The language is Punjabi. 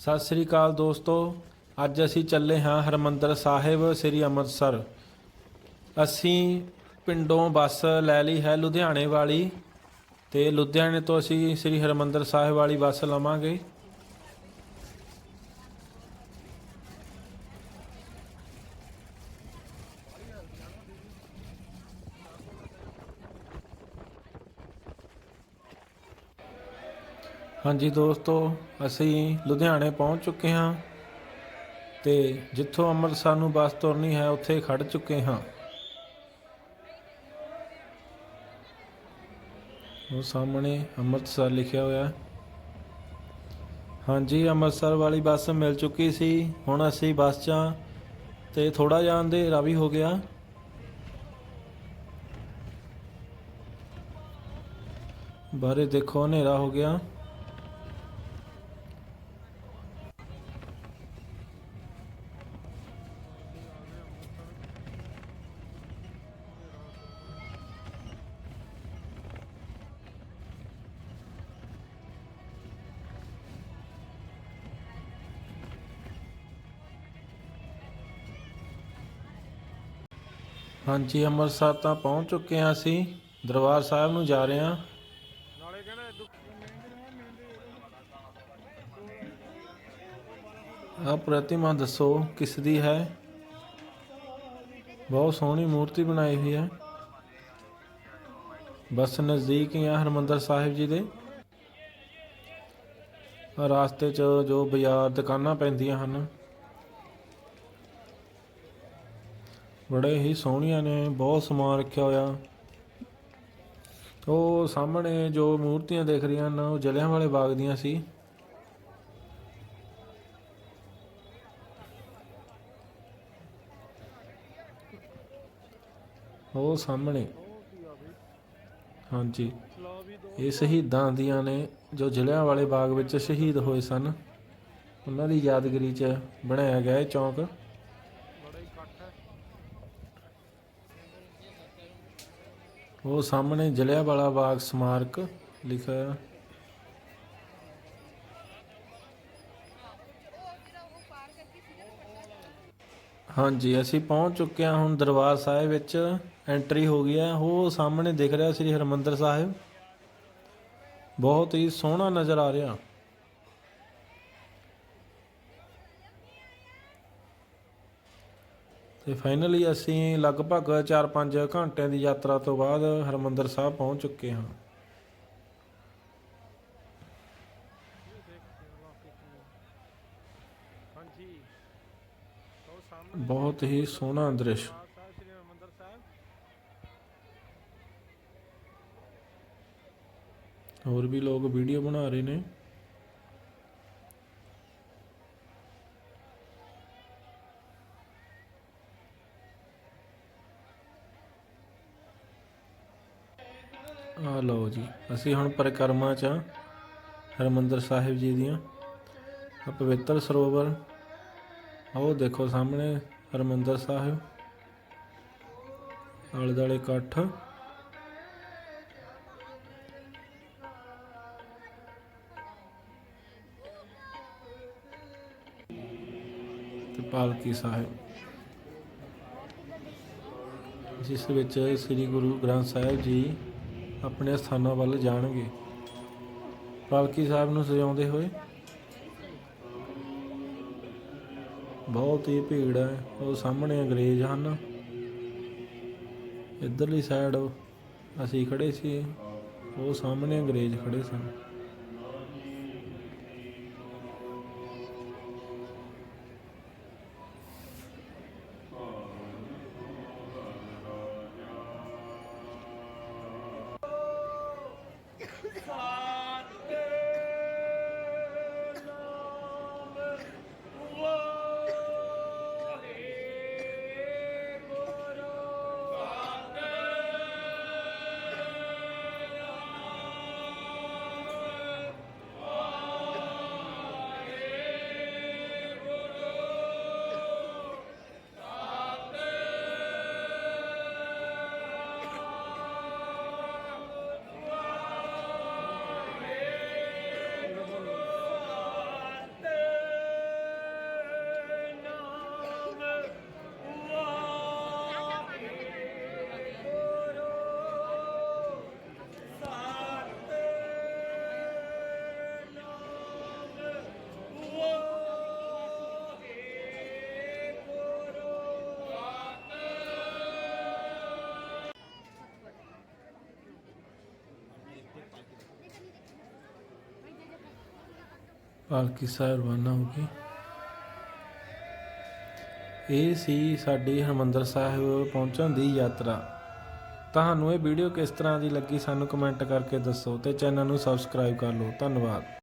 ਸਤਿ ਸ੍ਰੀ ਅਕਾਲ ਦੋਸਤੋ, ਅੱਜ ਅਸੀਂ ਚੱਲੇ ਹਾਂ ਹਰਮੰਦਰ ਸਾਹਿਬ, ਸ੍ਰੀ ਅੰਮ੍ਰਿਤਸਰ। ਅਸੀਂ ਪਿੰਡੋਂ ਬੱਸ ਲੈ ਲਈ ਹੈ ਲੁਧਿਆਣੇ ਵਾਲੀ ਤੇ ਲੁਧਿਆਣੇ ਤੋਂ ਅਸੀਂ ਸ੍ਰੀ ਹਰਮੰਦਰ ਸਾਹਿਬ ਵਾਲੀ ਬੱਸ ਲਵਾਂਗੇ। ਹਾਂਜੀ ਦੋਸਤੋ, ਅਸੀਂ ਲੁਧਿਆਣੇ ਪਹੁੰਚ ਚੁੱਕੇ ਹਾਂ ਤੇ ਜਿੱਥੋਂ ਅੰਮ੍ਰਿਤਸਰ ਨੂੰ ਬੱਸ ਤੁਰਨੀ ਹੈ, ਉੱਥੇ ਖੜ ਚੁੱਕੇ ਹਾਂ। ਉਹ ਸਾਹਮਣੇ ਅੰਮ੍ਰਿਤਸਰ ਲਿਖਿਆ ਹੋਇਆ ਹੈ। ਹਾਂਜੀ, ਅੰਮ੍ਰਿਤਸਰ ਵਾਲੀ ਬੱਸ ਮਿਲ ਚੁੱਕੀ ਸੀ। ਹੁਣ ਅਸੀਂ ਬੱਸ 'ਚ ਹਾਂ ਤੇ ਥੋੜਾ ਜਿਹਾ ਅੰਧੇਰਾ ਵੀ ਹੋ ਗਿਆ। ਬਾਰੇ ਦੇਖੋ, ਹਨੇਰਾ ਹੋ ਗਿਆ। ਹਾਂਜੀ, ਅੰਮ੍ਰਿਤਸਰ ਤਾਂ ਪਹੁੰਚ ਚੁੱਕੇ ਹਾਂ ਅਸੀਂ। ਦਰਬਾਰ ਸਾਹਿਬ ਨੂੰ ਜਾ ਰਹੇ ਹਾਂ। ਆ ਪ੍ਰਤਿਮਾ ਦੱਸੋ, ਕਿਸ ਦੀ ਹੈ? ਬਹੁਤ ਸੋਹਣੀ ਮੂਰਤੀ ਬਣਾਈ ਹੋਈ ਹੈ। ਬਸ ਨਜ਼ਦੀਕ ਹੀ ਆ ਹਰਮੰਦਰ ਸਾਹਿਬ ਜੀ ਦੇ। ਆਹ ਰਾਸਤੇ 'ਚ ਜੋ ਬਾਜ਼ਾਰ, ਦੁਕਾਨਾਂ ਪੈਂਦੀਆਂ ਹਨ। ਬੜੇ ਹੀ ਸੋਹਣੀਆਂ ਨੇ, ਬਹੁਤ ਸਮਾਨ ਰੱਖਿਆ ਹੋਇਆ। ਉਹ ਸਾਹਮਣੇ ਜੋ ਮੂਰਤੀਆਂ ਦਿਖ ਰਹੀਆਂ ਹਨ, ਉਹ ਜਲਿਆਂਵਾਲੇ ਬਾਗ ਦੀਆਂ ਸੀ। ਉਹ ਸਾਹਮਣੇ, ਹਾਂਜੀ, ਇਹ ਸ਼ਹੀਦਾਂ ਦੀਆਂ ਨੇ, ਜੋ ਜਲਿਆਂਵਾਲੇ ਬਾਗ ਵਿੱਚ ਸ਼ਹੀਦ ਹੋਏ ਸਨ। ਉਹਨਾਂ ਦੀ ਯਾਦਗਾਰੀ 'ਚ ਬਣਾਇਆ ਗਿਆ ਇਹ ਚੌਂਕ। ਉਹ ਸਾਹਮਣੇ ਜਲਿਆਂਵਾਲਾ ਬਾਗ ਸਮਾਰਕ ਲਿਖਿਆ ਹਾਂਜੀ, ਅਸੀਂ ਪਹੁੰਚ ਚੁੱਕੇ ਹਾਂ ਹੁਣ ਦਰਬਾਰ ਸਾਹਿਬ ਵਿੱਚ। ਐਂਟਰੀ ਹੋ ਗਈ ਹੈ। ਉਹ ਸਾਹਮਣੇ ਦਿਖ ਰਿਹਾ ਸ੍ਰੀ ਹਰਮੰਦਰ ਸਾਹਿਬ। ਬਹੁਤ ਹੀ ਸੋਹਣਾ ਨਜ਼ਰ ਆ ਰਿਹਾ। ਤੇ ਫਾਈਨਲੀ ਅਸੀਂ ਲਗਭਗ 4-5 ਘੰਟਿਆਂ ਦੀ ਯਾਤਰਾ ਤੋਂ ਬਾਅਦ ਹਰਮੰਦਰ ਸਾਹਿਬ ਪਹੁੰਚ ਚੁੱਕੇ ਹਾਂ। ਬਹੁਤ ਹੀ ਸੋਹਣਾ ਦ੍ਰਿਸ਼। ਹੋਰ ਵੀ ਲੋਕ ਵੀਡੀਓ ਬਣਾ ਰਹੇ ਨੇ। ਆ ਲਓ ਜੀ ਅਸੀਂ ਹੁਣ ਪਰਿਕਰਮਾ ਚ ਹਾਂ, ਹਰਿਮੰਦਰ ਸਾਹਿਬ ਜੀ ਦੀਆਂ। ਆ ਪਵਿੱਤਰ ਸਰੋਵਰ ਉਹ ਦੇਖੋ ਸਾਹਮਣੇ ਹਰਿਮੰਦਰ ਸਾਹਿਬ। ਆਲੇ ਦੁਆਲੇ ਇਕੱਠ। ਤੇ ਪਾਲਕੀ ਸਾਹਿਬ। ਜਿਸ ਵਿੱਚ ਸ੍ਰੀ ਗੁਰੂ ਗ੍ਰੰਥ ਸਾਹਿਬ ਜੀ ਆਪਣੇ ਸਥਾਨਾਂ ਵੱਲ ਜਾਣਗੇ। ਪਾਲਕੀ ਸਾਹਿਬ ਨੂੰ ਸਜਾਉਂਦੇ ਹੋਏ। ਬਹੁਤ ਹੀ ਭੀੜ ਹੈ। ਉਹ ਸਾਹਮਣੇ ਅੰਗਰੇਜ਼ ਹਨ। ਇੱਧਰਲੀ ਸਾਈਡ ਅਸੀਂ ਖੜੇ ਸੀ। ਉਹ ਸਾਹਮਣੇ ਅੰਗਰੇਜ਼ ਖੜੇ ਸਨ। ਪਾਲਕੀ ਸਾਹਿਬ ਰਵਾਨਾ ਹੋ ਗਏ ਇਹ ਸੀ ਸਾਡੀ ਹਰਮੰਦਰ ਸਾਹਿਬ ਪਹੁੰਚਣ ਦੀ ਯਾਤਰਾ। ਤੁਹਾਨੂੰ ਇਹ ਵੀਡੀਓ ਕਿਸ ਤਰ੍ਹਾਂ ਦੀ ਲੱਗੀ ਸਾਨੂੰ ਕਮੈਂਟ ਕਰਕੇ ਦੱਸੋ ਤੇ ਚੈਨਲ ਨੂੰ ਸਬਸਕ੍ਰਾਈਬ ਕਰ ਲਓ। ਧੰਨਵਾਦ।